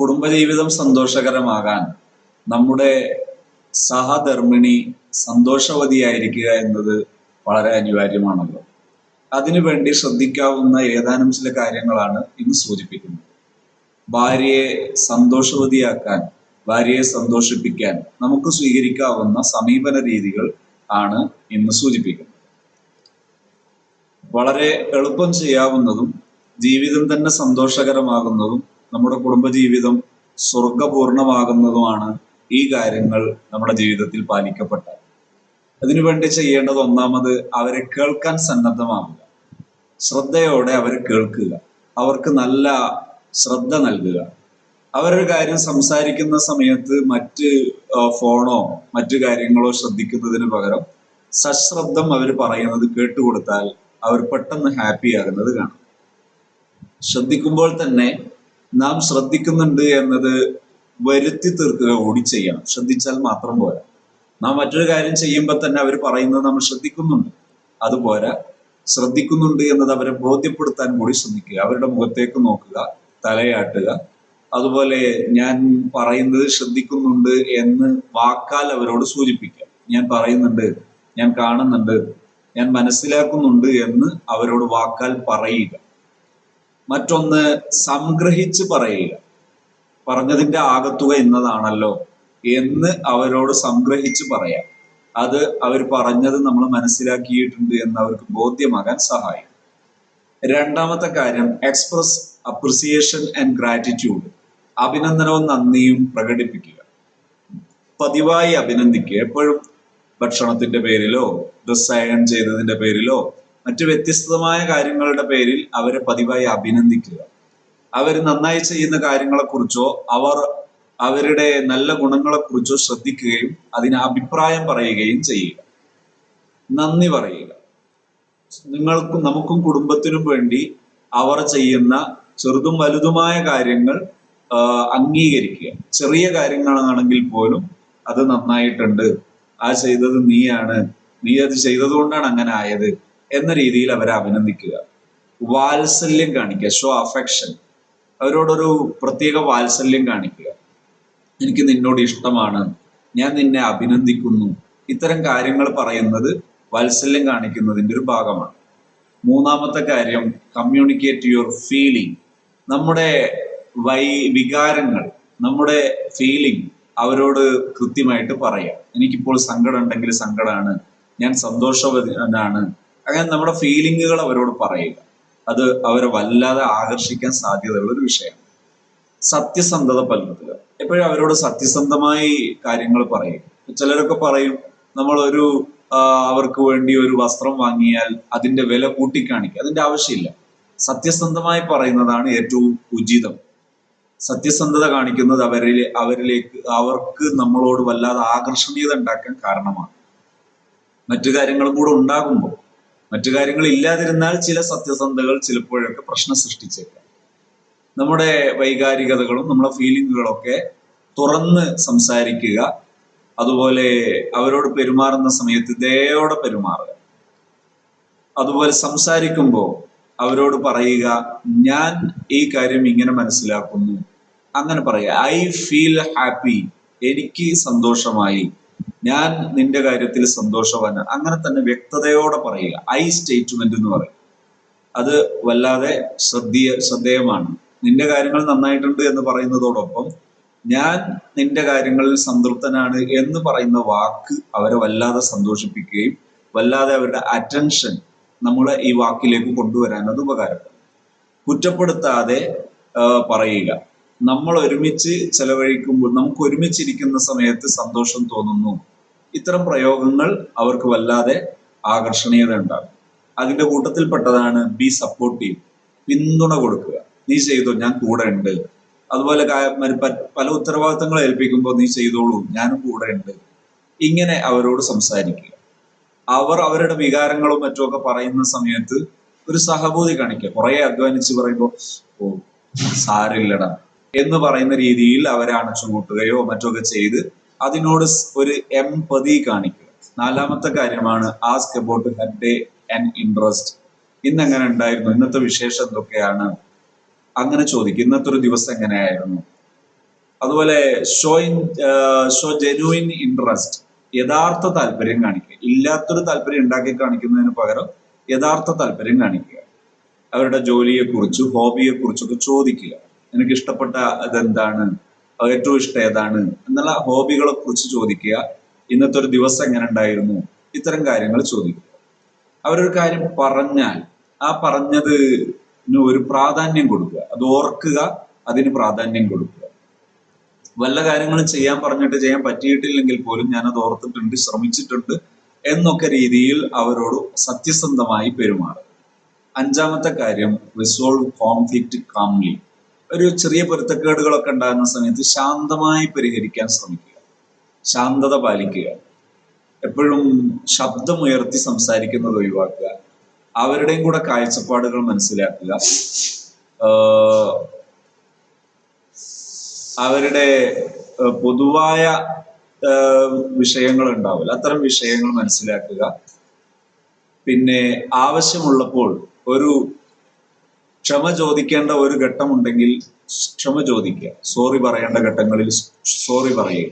കുടുംബജീവിതം സന്തോഷകരമാകാൻ നമ്മുടെ സഹധർമ്മിണി സന്തോഷവതിയായിരിക്കുക എന്നത് വളരെ അനിവാര്യമാണല്ലോ. അതിനുവേണ്ടി ശ്രദ്ധിക്കാവുന്ന ഏതാനും ചില കാര്യങ്ങളാണ് ഇന്ന് സൂചിപ്പിക്കുന്നത്. ഭാര്യയെ സന്തോഷവതിയാക്കാൻ ഭാര്യയെ സന്തോഷിപ്പിക്കാൻ നമുക്ക് സ്വീകരിക്കാവുന്ന സമീപന രീതികൾ ആണ് ഇന്ന് സൂചിപ്പിക്കുന്നത്. വളരെ എളുപ്പം ചെയ്യാവുന്നതും ജീവിതം തന്നെ സന്തോഷകരമാകുന്നതും നമ്മുടെ കുടുംബജീവിതം സ്വർഗപൂർണമാകുന്നതുമാണ് ഈ കാര്യങ്ങൾ നമ്മുടെ ജീവിതത്തിൽ പാലിക്കപ്പെട്ടാൽ അതിനുവേണ്ടി ചെയ്യേണ്ടത് ഒന്നാമത് അവരെ കേൾക്കാൻ സന്നദ്ധമാവുക. ശ്രദ്ധയോടെ അവരെ കേൾക്കുക. അവർക്ക് നല്ല ശ്രദ്ധ നൽകുക. അവരൊരു കാര്യം സംസാരിക്കുന്ന സമയത്ത് മറ്റ് ഫോണോ മറ്റു കാര്യങ്ങളോ ശ്രദ്ധിക്കുന്നതിന് പകരം സശ്രദ്ധം അവർ പറയുന്നത് കേട്ടുകൊടുത്താൽ അവർ പെട്ടെന്ന് ഹാപ്പി ആകുന്നത് കാണാം. ശ്രദ്ധിക്കുമ്പോൾ തന്നെ നാം ശ്രദ്ധിക്കുന്നുണ്ട് എന്നത് വരുത്തി തീർക്കുക കൂടി ചെയ്യണം. ശ്രദ്ധിച്ചാൽ മാത്രം പോരാ. നാം മറ്റൊരു കാര്യം ചെയ്യുമ്പോൾ തന്നെ അവർ പറയുന്നത് നമ്മൾ ശ്രദ്ധിക്കുന്നുണ്ട്. അതുപോലെ ശ്രദ്ധിക്കുന്നുണ്ട് എന്നത് അവരെ ബോധ്യപ്പെടുത്താൻ കൂടി ശ്രമിക്കുക. അവരുടെ മുഖത്തേക്ക് നോക്കുക തലയാട്ടുക. അതുപോലെ ഞാൻ പറയുന്നത് ശ്രദ്ധിക്കുന്നുണ്ട് എന്ന് വാക്കാൽ അവരോട് സൂചിപ്പിക്കുക. ഞാൻ പറയുന്നുണ്ട് ഞാൻ കാണുന്നുണ്ട് ഞാൻ മനസ്സിലാക്കുന്നുണ്ട് എന്ന് അവരോട് വാക്കാൽ പറയുക. മറ്റൊന്ന് സംഗ്രഹിച്ച് പറയുക. പറഞ്ഞതിന്റെ ആകത്തുക ഇന്നതാണല്ലോ എന്ന് അവരോട് സംഗ്രഹിച്ച് പറയാം. അത് അവർ പറഞ്ഞത് നമ്മൾ മനസ്സിലാക്കിയിട്ടുണ്ട് എന്ന് അവർക്ക് ബോധ്യമാകാൻ സഹായിക്കും. രണ്ടാമത്തെ കാര്യം എക്സ്പ്രസ് അപ്രിസിയേഷൻ ആൻഡ് ഗ്രാറ്റിറ്റ്യൂഡ് അഭിനന്ദനവും നന്ദിയും പ്രകടിപ്പിക്കുക. പതിവായി അഭിനന്ദിക്കുക. എപ്പോഴും ഭക്ഷണത്തിന്റെ പേരിലോ ഡ്രസ് അയൺ ചെയ്തതിന്റെ പേരിലോ മറ്റു വ്യത്യസ്തമായ കാര്യങ്ങളുടെ പേരിൽ അവരെ പതിവായി അഭിനന്ദിക്കുക. അവർ നന്നായി ചെയ്യുന്ന കാര്യങ്ങളെക്കുറിച്ചോ അവർ അവരുടെ നല്ല ഗുണങ്ങളെക്കുറിച്ചോ ശ്രദ്ധിക്കുകയും അതിന് അഭിപ്രായം പറയുകയും ചെയ്യുക. നന്ദി പറയുക. നിങ്ങൾക്കും നമുക്കും കുടുംബത്തിനും വേണ്ടി അവർ ചെയ്യുന്ന ചെറുതും വലുതുമായ കാര്യങ്ങൾ അംഗീകരിക്കുക. ചെറിയ കാര്യങ്ങളാണെങ്കിൽ പോലും അത് നന്നായിട്ടുണ്ട്. ആ ചെയ്തത് നീയാണ്. നീ അത് ചെയ്തതുകൊണ്ടാണ് അങ്ങനെ ആയത്. എന്ന രീതിയിൽ അവരെ അഭിനന്ദിക്കുക. വാത്സല്യം കാണിക്കുക. ഷോ അഫെക്ഷൻ അവരോടൊരു പ്രത്യേക വാത്സല്യം കാണിക്കുക. എനിക്ക് നിന്നോട് ഇഷ്ടമാണ്. ഞാൻ നിന്നെ അഭിനന്ദിക്കുന്നു. ഇത്തരം കാര്യങ്ങൾ പറയുന്നത് വാത്സല്യം കാണിക്കുന്നതിന്റെ ഒരു ഭാഗമാണ്. മൂന്നാമത്തെ കാര്യം കമ്മ്യൂണിക്കേറ്റ് യുവർ ഫീലിംഗ് നമ്മുടെ വൈ വികാരങ്ങൾ നമ്മുടെ ഫീലിംഗ് അവരോട് കൃത്യമായിട്ട് പറയാം എനിക്കിപ്പോൾ സങ്കടം ഉണ്ടെങ്കിൽ സങ്കടമാണ്. ഞാൻ സന്തോഷവനാണ് അങ്ങനെ നമ്മുടെ ഫീലിങ്ങുകൾ അവരോട് പറയുക. അത് അവരെ വല്ലാതെ ആകർഷിക്കാൻ സാധ്യതയുള്ള ഒരു വിഷയമാണ്. സത്യസന്ധത പലർത്തുക എപ്പോഴും അവരോട് സത്യസന്ധമായി കാര്യങ്ങൾ പറയും. ചിലരൊക്കെ പറയും നമ്മളൊരു അവർക്ക് വേണ്ടി ഒരു വസ്ത്രം വാങ്ങിയാൽ അതിന്റെ വില കൂട്ടിക്കാണിക്കുക. അതിന്റെ ആവശ്യമില്ല. സത്യസന്ധമായി പറയുന്നതാണ് ഏറ്റവും ഉചിതം. സത്യസന്ധത കാണിക്കുന്നത് അവരിലെ അവരിലേക്ക് അവർക്ക് നമ്മളോട് വല്ലാതെ ആകർഷണീയത ഉണ്ടാക്കാൻ കാരണമാണ്. മറ്റു കാര്യങ്ങളും കൂടെ ഉണ്ടാകുമ്പോൾ മറ്റു കാര്യങ്ങൾ ഇല്ലാതിരുന്നാൽ ചില സത്യസന്ധകൾ ചിലപ്പോഴൊക്കെ പ്രശ്നം സൃഷ്ടിച്ചേക്കാം. നമ്മുടെ വൈകാരികതകളും നമ്മുടെ ഫീലിങ്ങുകളൊക്കെ തുറന്ന് സംസാരിക്കുക അതുപോലെ അവരോട് പെരുമാറുന്ന സമയത്ത് ദയോടെ പെരുമാറുക. അതുപോലെ സംസാരിക്കുമ്പോൾ അവരോട് പറയുക ഞാൻ ഈ കാര്യം ഇങ്ങനെ മനസ്സിലാക്കുന്നു. അങ്ങനെ പറയുക ഐ ഫീൽ ഹാപ്പി എനിക്ക് സന്തോഷമായി. ഞാൻ നിന്റെ കാര്യത്തിൽ സന്തോഷവാനാണ്. അങ്ങനെ തന്നെ വ്യക്തതയോടെ പറയുക. ഐ സ്റ്റേറ്റ്മെന്റ് എന്ന് പറയും. അത് വല്ലാതെ ശ്രദ്ധീയ ശ്രദ്ധേയമാണ്. നിന്റെ കാര്യങ്ങൾ നന്നായിട്ടുണ്ട് എന്ന് പറയുന്നതോടൊപ്പം ഞാൻ നിന്റെ കാര്യങ്ങളിൽ സംതൃപ്തനാണ് എന്ന് പറയുന്ന വാക്ക് അവരെ വല്ലാതെ സന്തോഷിപ്പിക്കുകയും വല്ലാതെ അവരുടെ അറ്റൻഷൻ നമ്മളെ ഈ വാക്കിലേക്ക് കൊണ്ടുവരാൻ അത് ഉപകാരപ്പെടും. കുറ്റപ്പെടുത്താതെ പറയുക. നമ്മൾ ഒരുമിച്ച് ചെലവഴിക്കുമ്പോൾ നമുക്ക് ഒരുമിച്ചിരിക്കുന്ന സമയത്ത് സന്തോഷം തോന്നുന്നു. ഇത്തരം പ്രയോഗങ്ങൾ അവർക്ക് വല്ലാതെ ആകർഷണീയത ഉണ്ടാകും. അതിന്റെ കൂട്ടത്തിൽപ്പെട്ടതാണ് ബി സപ്പോർട്ടീവ് പിന്തുണ കൊടുക്കുക. നീ ചെയ്തോ ഞാൻ കൂടെ ഉണ്ട്. അതുപോലെ പല ഉത്തരവാദിത്തങ്ങൾ ഏൽപ്പിക്കുമ്പോൾ നീ ചെയ്തോളൂ ഞാനും കൂടെ ഉണ്ട്. ഇങ്ങനെ അവരോട് സംസാരിക്കുക. അവർ അവരുടെ വികാരങ്ങളും മറ്റുമൊക്കെ പറയുന്ന സമയത്ത് ഒരു സഹബോധി കാണിക്കുക. കുറെ അധ്വാനിച്ച് പറയുമ്പോൾ ഓ സാരില്ലടാ എന്ന് പറയുന്ന രീതിയിൽ അവരെ അണച്ചുകൂട്ടുകയോ മറ്റൊക്കെ ചെയ്ത് അതിനോട് ഒരു എം എംപതി കാണിക്കുക. നാലാമത്തെ കാര്യമാണ് ask about her day and interest ഇന്ന് എങ്ങനെ ഉണ്ടായിരുന്നു? ഇന്നത്തെ വിശേഷം എന്തൊക്കെയാണ്? അങ്ങനെ ചോദിക്കും. ഇന്നത്തെ ഒരു ദിവസം എങ്ങനെയായിരുന്നു? അതുപോലെ ഷോയിൻ ഷോ ജെനുവിൻ ഇൻട്രസ്റ്റ് യഥാർത്ഥ താല്പര്യം കാണിക്കുക. ഇല്ലാത്തൊരു താല്പര്യം ഉണ്ടാക്കി കാണിക്കുന്നതിന് പകരം യഥാർത്ഥ താല്പര്യം കാണിക്കുക. അവരുടെ ജോലിയെക്കുറിച്ച് ഹോബിയെക്കുറിച്ചൊക്കെ ചോദിക്കുക. എനിക്ക് ഇഷ്ടപ്പെട്ട ഇതെന്താണ് ഏറ്റവും ഇഷ്ടം ഏതാണ്? എന്നുള്ള ഹോബികളെ കുറിച്ച് ചോദിക്കുക. ഇന്നത്തെ ഒരു ദിവസം എങ്ങനെ ഉണ്ടായിരുന്നു ഇത്തരം കാര്യങ്ങൾ ചോദിക്കുക. അവരൊരു കാര്യം പറഞ്ഞാൽ ആ പറഞ്ഞത് ഒരു പ്രാധാന്യം കൊടുക്കുക. അത് ഓർക്കുക അതിന് പ്രാധാന്യം കൊടുക്കുക. വല്ല കാര്യങ്ങളും ചെയ്യാൻ പറഞ്ഞിട്ട് ചെയ്യാൻ പറ്റിയിട്ടില്ലെങ്കിൽ പോലും ഞാൻ അത് ഓർത്തിട്ടുണ്ട് ശ്രമിച്ചിട്ടുണ്ട് എന്നൊക്കെ രീതിയിൽ അവരോട് സത്യസന്ധമായി പെരുമാറുക. അഞ്ചാമത്തെ കാര്യം റിസോൾവ് കോൺഫ്ലിക്റ്റ് കാംലി ഒരു ചെറിയ പൊരുത്തക്കേടുകളൊക്കെ ഉണ്ടാകുന്ന സമയത്ത് ശാന്തമായി പരിഹരിക്കാൻ ശ്രമിക്കുക. ശാന്തത പാലിക്കുക. എപ്പോഴും ശബ്ദമുയർത്തി സംസാരിക്കുന്നത് ഒഴിവാക്കുക. അവരുടെയും കൂടെ കാഴ്ചപ്പാടുകൾ മനസ്സിലാക്കുക. അവരുടെ പൊതുവായ വിഷയങ്ങൾ ഉണ്ടാവില്ല. അത്തരം വിഷയങ്ങൾ മനസ്സിലാക്കുക. പിന്നെ ആവശ്യമുള്ളപ്പോൾ ഒരു ക്ഷമ ചോദിക്കേണ്ട ഒരു ഘട്ടമുണ്ടെങ്കിൽ ക്ഷമ ചോദിക്കുക. സോറി പറയേണ്ട ഘട്ടങ്ങളിൽ സോറി പറയുക.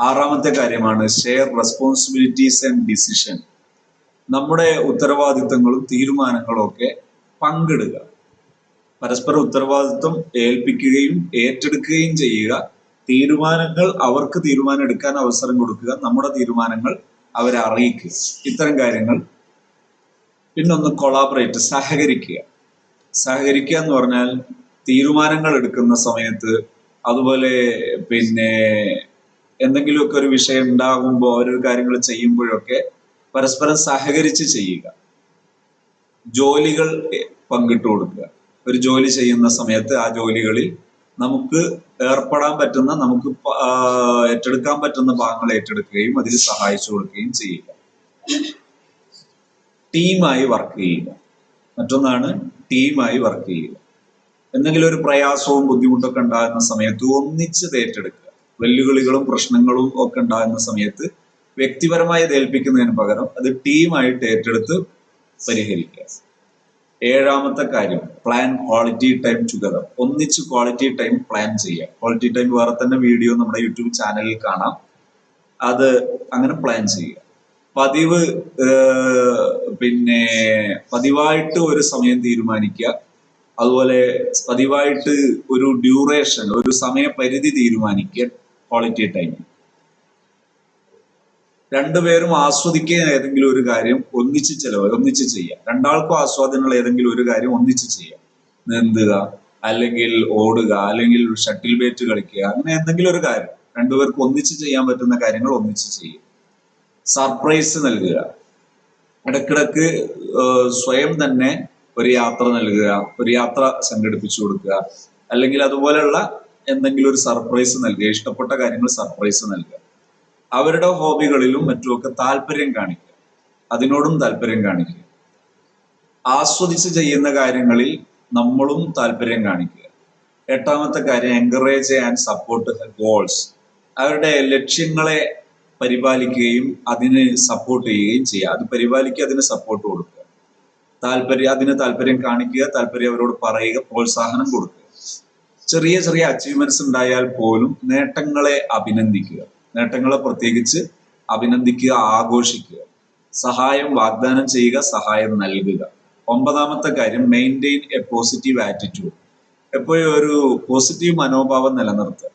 ആറാമത്തെ കാര്യമാണ് ഷെയർ റെസ്പോൺസിബിലിറ്റീസ് ആൻഡ് ഡിസിഷൻ നമ്മുടെ ഉത്തരവാദിത്തങ്ങളും തീരുമാനങ്ങളും ഒക്കെ പങ്കിടുക. പരസ്പര ഉത്തരവാദിത്വം ഏൽപ്പിക്കുകയും ഏറ്റെടുക്കുകയും ചെയ്യുക. തീരുമാനങ്ങൾ അവർക്ക് തീരുമാനം എടുക്കാൻ അവസരം കൊടുക്കുക. നമ്മുടെ തീരുമാനങ്ങൾ അവരെ അറിയിക്കുക. ഇത്തരം കാര്യങ്ങൾ. പിന്നൊന്ന് കൊളാബറേറ്റ് സഹകരിക്കുക. സഹകരിക്കുക എന്ന് പറഞ്ഞാൽ തീരുമാനങ്ങൾ എടുക്കുന്ന സമയത്ത് അതുപോലെ പിന്നെ എന്തെങ്കിലുമൊക്കെ ഒരു വിഷയം ഉണ്ടാകുമ്പോൾ ഓരോ കാര്യങ്ങൾ ചെയ്യുമ്പോഴൊക്കെ പരസ്പരം സഹകരിച്ച് ചെയ്യുക. ജോലികൾ പങ്കിട്ട് കൊടുക്കുക. ഒരു ജോലി ചെയ്യുന്ന സമയത്ത് ആ ജോലികളിൽ നമുക്ക് ഏർപ്പെടാൻ പറ്റുന്ന നമുക്ക് ഏറ്റെടുക്കാൻ പറ്റുന്ന ഭാഗങ്ങൾ ഏറ്റെടുക്കുകയും അതിൽ സഹായിച്ചു കൊടുക്കുകയും ചെയ്യുക. ടീമായി വർക്ക് ചെയ്യുക. മറ്റൊന്നാണ് ടീമായി വർക്ക് ചെയ്യുക. എന്തെങ്കിലും ഒരു പ്രയാസവും ബുദ്ധിമുട്ടൊക്കെ ഉണ്ടാകുന്ന സമയത്ത് ഒന്നിച്ച് ഏറ്റെടുക്കുക. വെല്ലുവിളികളും പ്രശ്നങ്ങളും ഒക്കെ ഉണ്ടാകുന്ന സമയത്ത് വ്യക്തിപരമായി ഏൽപ്പിക്കുന്നതിന് പകരം അത് ടീമായിട്ട് ഏറ്റെടുത്ത് പരിഹരിക്കുക. ഏഴാമത്തെ കാര്യം പ്ലാൻ ക്വാളിറ്റി ടൈം ടുഗദർ ഒന്നിച്ച് ക്വാളിറ്റി ടൈം പ്ലാൻ ചെയ്യുക. ക്വാളിറ്റി ടൈം വേറെ തന്നെ വീഡിയോ നമ്മുടെ യൂട്യൂബ് ചാനലിൽ കാണാം. അത് അങ്ങനെ പ്ലാൻ ചെയ്യുക. പതിവ് പിന്നെ പതിവായിട്ട് ഒരു സമയം തീരുമാനിക്കുക. അതുപോലെ പതിവായിട്ട് ഒരു ഡ്യൂറേഷൻ ഒരു സമയപരിധി തീരുമാനിക്കുക ക്വാളിറ്റി ടൈം രണ്ടുപേരും ആസ്വദിക്കുക ഏതെങ്കിലും ഒരു കാര്യം ഒന്നിച്ച് ചെലവ് ഒന്നിച്ച് ചെയ്യാം. രണ്ടാൾക്കും ആസ്വാദനമുള്ള ഏതെങ്കിലും ഒരു കാര്യം ഒന്നിച്ച് ചെയ്യാം. നീന്തുക അല്ലെങ്കിൽ ഓടുക അല്ലെങ്കിൽ ഷട്ടിൽ ബേറ്റ് കളിക്കുക അങ്ങനെ എന്തെങ്കിലും ഒരു കാര്യം. രണ്ടുപേർക്ക് ഒന്നിച്ച് ചെയ്യാൻ പറ്റുന്ന കാര്യങ്ങൾ ഒന്നിച്ച് ചെയ്യുക. സർപ്രൈസ് നൽകുക. ഇടക്കിടക്ക് സ്വയം തന്നെ ഒരു യാത്ര നൽകുക ഒരു യാത്ര സംഘടിപ്പിച്ചു കൊടുക്കുക. അല്ലെങ്കിൽ അതുപോലെയുള്ള എന്തെങ്കിലും ഒരു സർപ്രൈസ് നൽകുക ഇഷ്ടപ്പെട്ട കാര്യങ്ങൾ സർപ്രൈസ് നൽകുക. അവരുടെ ഹോബികളിലും മറ്റുമൊക്കെ താല്പര്യം കാണിക്കുക. അതിനോടും താല്പര്യം കാണിക്കുക. ആസ്വദിച്ച് ചെയ്യുന്ന കാര്യങ്ങളിൽ നമ്മളും താല്പര്യം കാണിക്കുക. എട്ടാമത്തെ കാര്യം എൻകറേജ് ആൻഡ് സപ്പോർട്ട് ഗോൾസ് അവരുടെ ലക്ഷ്യങ്ങളെ പരിപാലിക്കുകയും അതിന് സപ്പോർട്ട് ചെയ്യുകയും ചെയ്യുക. അത് പരിപാലിക്കുക അതിന് സപ്പോർട്ട് കൊടുക്കുക. താല്പര്യം അതിന് താല്പര്യം കാണിക്കുക താല്പര്യം അവരോട് പറയുക പ്രോത്സാഹനം കൊടുക്കുക. ചെറിയ ചെറിയ അച്ചീവ്മെന്റ്സ് ഉണ്ടായാൽ പോലും നേട്ടങ്ങളെ അഭിനന്ദിക്കുക. നേട്ടങ്ങളെ പ്രത്യേകിച്ച് അഭിനന്ദിക്കുക ആഘോഷിക്കുക. സഹായം വാഗ്ദാനം ചെയ്യുക സഹായം നൽകുക. ഒമ്പതാമത്തെ കാര്യം മെയിന്റെയിൻ എ പോസിറ്റീവ് ആറ്റിറ്റ്യൂഡ് എപ്പോഴും ഒരു പോസിറ്റീവ് മനോഭാവം നിലനിർത്തുക.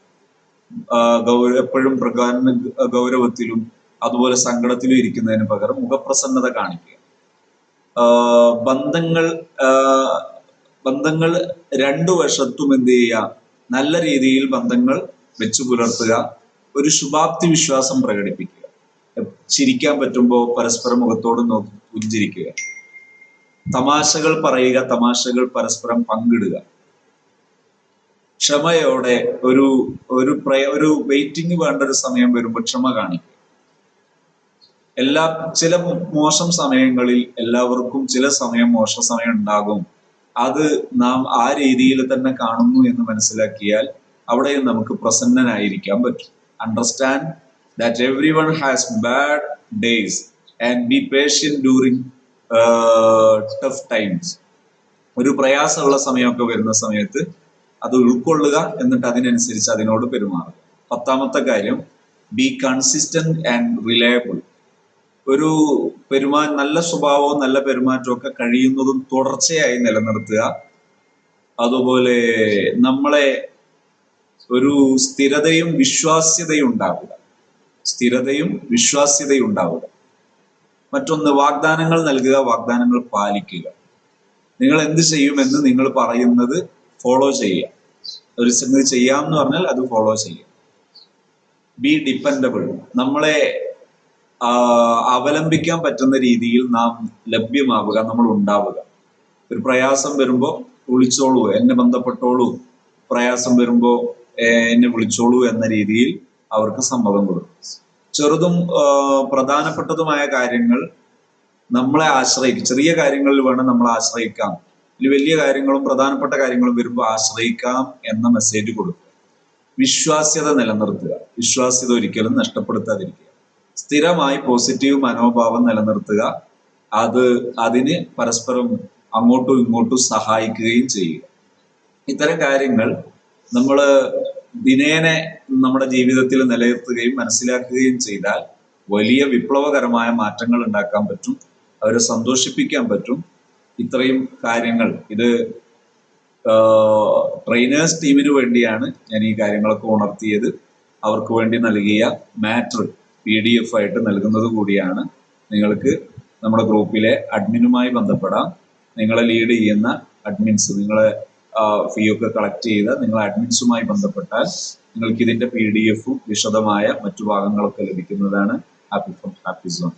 ഗൗര എപ്പോഴും പ്രകാര ഗൗരവത്തിലും അതുപോലെ സങ്കടത്തിലും ഇരിക്കുന്നതിന് പകരം മുഖപ്രസന്നത കാണിക്കുക. ബന്ധങ്ങൾ ബന്ധങ്ങൾ രണ്ടു വശത്തും എന്ത് ചെയ്യുക? നല്ല രീതിയിൽ ബന്ധങ്ങൾ വെച്ചു പുലർത്തുക. ഒരു ശുഭാപ്തി വിശ്വാസം പ്രകടിപ്പിക്കുക. ചിരിക്കാൻ പറ്റുമ്പോൾ പരസ്പരം മുഖത്തോട് നോക്കി പുഞ്ചിരിക്കുക. തമാശകൾ പറയുക തമാശകൾ പരസ്പരം പങ്കിടുക. ക്ഷമയോടെ ഒരു ഒരു പ്രയ ഒരു വെയിറ്റിംഗ് വേണ്ട ഒരു സമയം വരുമ്പോൾ ക്ഷമ കാണിക്കുക. എല്ലാ ചില മോശം സമയങ്ങളിൽ എല്ലാവർക്കും ചില സമയം മോശം സമയം ഉണ്ടാകും. അത് നാം ആ രീതിയിൽ തന്നെ കാണുന്നു എന്ന് മനസ്സിലാക്കിയാൽ അവിടെയും നമുക്ക് പ്രസന്നനായിരിക്കാൻ പറ്റും. Understand that everyone has bad days and be patient during tough times ഒരു പ്രയാസമുള്ള സമയമൊക്കെ വരുന്ന സമയത്ത് അത് ഉൾക്കൊള്ളുക എന്നിട്ട് അതിനനുസരിച്ച് അതിനോട് പെരുമാറുക. പത്താമത്തെ കാര്യം ബി കൺസിസ്റ്റന്റ് ആൻഡ് റിലയബിൾ ഒരു പെരുമാ നല്ല സ്വഭാവവും നല്ല പെരുമാറ്റവും ഒക്കെ കഴിയുന്നതും തുടർച്ചയായി നിലനിർത്തുക. അതുപോലെ നമ്മളെ ഒരു സ്ഥിരതയും വിശ്വാസ്യതയും ഉണ്ടാവുക സ്ഥിരതയും വിശ്വാസ്യതയും ഉണ്ടാവുക. മറ്റൊന്ന് വാഗ്ദാനങ്ങൾ നൽകുക വാഗ്ദാനങ്ങൾ പാലിക്കുക. നിങ്ങൾ എന്ത് ചെയ്യുമെന്ന് നിങ്ങൾ പറയുന്നത് ഫോളോ ചെയ്യുക. ഒരു സംഗതി ചെയ്യാം എന്ന് പറഞ്ഞാൽ അത് ഫോളോ ചെയ്യുക. ബി ഡിപ്പെൻഡബിൾ നമ്മളെ അവലംബിക്കാൻ പറ്റുന്ന രീതിയിൽ നാം ലഭ്യമാവുക നമ്മൾ ഉണ്ടാവുക. ഒരു പ്രയാസം വരുമ്പോൾ വിളിച്ചോളൂ എന്നെ ബന്ധപ്പെട്ടോളൂ. പ്രയാസം വരുമ്പോൾ എന്നെ വിളിച്ചോളൂ എന്ന രീതിയിൽ അവർക്ക് സമ്മതം കൊടുക്കും. ചെറുതും പ്രധാനപ്പെട്ടതുമായ കാര്യങ്ങൾ നമ്മളെ ആശ്രയിക്കും. ചെറിയ കാര്യങ്ങളിൽ വേണം നമ്മൾ ആശ്രയിക്കാം വലിയ കാര്യങ്ങളും പ്രധാനപ്പെട്ട കാര്യങ്ങളും വരുമ്പോൾ ആശ്രയിക്കാം എന്ന മെസ്സേജ് കൊടുക്കുക. വിശ്വാസ്യത നിലനിർത്തുക. വിശ്വാസ്യത ഒരിക്കലും നഷ്ടപ്പെടുത്താതിരിക്കുക. സ്ഥിരമായി പോസിറ്റീവ് മനോഭാവം നിലനിർത്തുക. അത് അതിന് പരസ്പരം അങ്ങോട്ടും ഇങ്ങോട്ടും സഹായിക്കുകയും ചെയ്യുക. ഇത്തരം കാര്യങ്ങൾ നമ്മൾ ദിനേനെ നമ്മുടെ ജീവിതത്തിൽ നിലനിർത്തുകയും മനസ്സിലാക്കുകയും ചെയ്താൽ വലിയ വിപ്ലവകരമായ മാറ്റങ്ങൾ ഉണ്ടാക്കാൻ പറ്റും. അവരെ സന്തോഷിപ്പിക്കാൻ പറ്റും. ഇത്രയും കാര്യങ്ങൾ. ഇത് ട്രെയിനേഴ്സ് ടീമിന് വേണ്ടിയാണ് ഞാൻ ഈ കാര്യങ്ങളൊക്കെ ഉണർത്തിയത്. അവർക്ക് വേണ്ടി നൽകിയ മാറ്റർ പി ഡി എഫ് ആയിട്ട് നൽകുന്നത് കൂടിയാണ്. നിങ്ങൾക്ക് നമ്മുടെ ഗ്രൂപ്പിലെ അഡ്മിനുമായി ബന്ധപ്പെടാം. നിങ്ങളെ ലീഡ് ചെയ്യുന്ന അഡ്മിൻസ് നിങ്ങളെ ഫീ ഒക്കെ കളക്ട് ചെയ്ത് നിങ്ങൾ അഡ്മിൻസുമായി ബന്ധപ്പെട്ടാൽ നിങ്ങൾക്ക് ഇതിന്റെ പി ഡി എഫും വിശദമായ മറ്റു ഭാഗങ്ങളൊക്കെ ലഭിക്കുന്നതാണ് ഹാപ്പി ഫ്രം ഹാപ്പി സോൺ